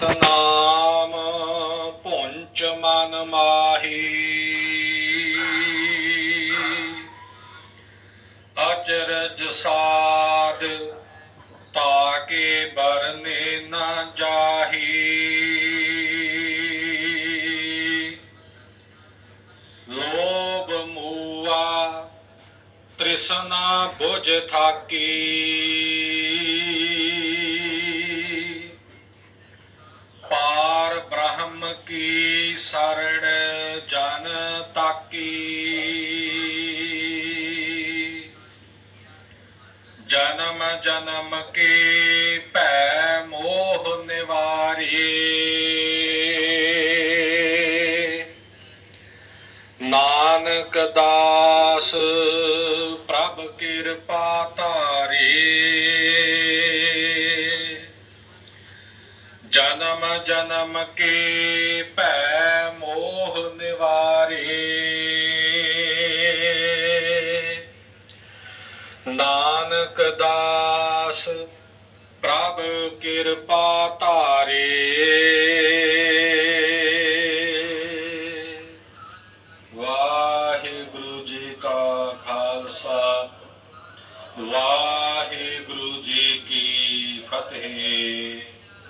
ਅੰਮ੍ਰਿਤ ਨਾਮ ਪੁੰਚ ਮਨ ਮਾਹੀ ਅਚਰਜ ਸਾਧ ਤਾਕੇ ਬਰਨੇ ਨਾ ਜਾਹੀ ਲੋਭ ਮੂਆ ਤ੍ਰਿਸ਼ਨਾ ਬੁਝ ਥਾਕੀ ਕੀ ਸਰਣ ਜਨ ਤਾਕੀ? ਜਨਮ ਜਨਮ ਕੇ ਭੈ ਮੋਹ ਨਿਵਾਰੀ। ਨਾਨਕ ਦਾਸ ਪ੍ਰਭ ਕਿਰਪਾ ਧਾਰੇ। ਜਨਮ ਜਨਮ ਕੇ ਭੈ ਮੋਹ ਨਿਵਾਰੇ। ਨਾਨਕ ਦਾਸ ਪ੍ਰਭ ਕਿਰਪਾ ਧਾਰੇ। ਵਾਹਿਗੁਰੂ ਜੀ ਕਾ ਖਾਲਸਾ, ਵਾਹਿਗੁਰੂ ਜੀ ਕੀ ਫਤਿਹ।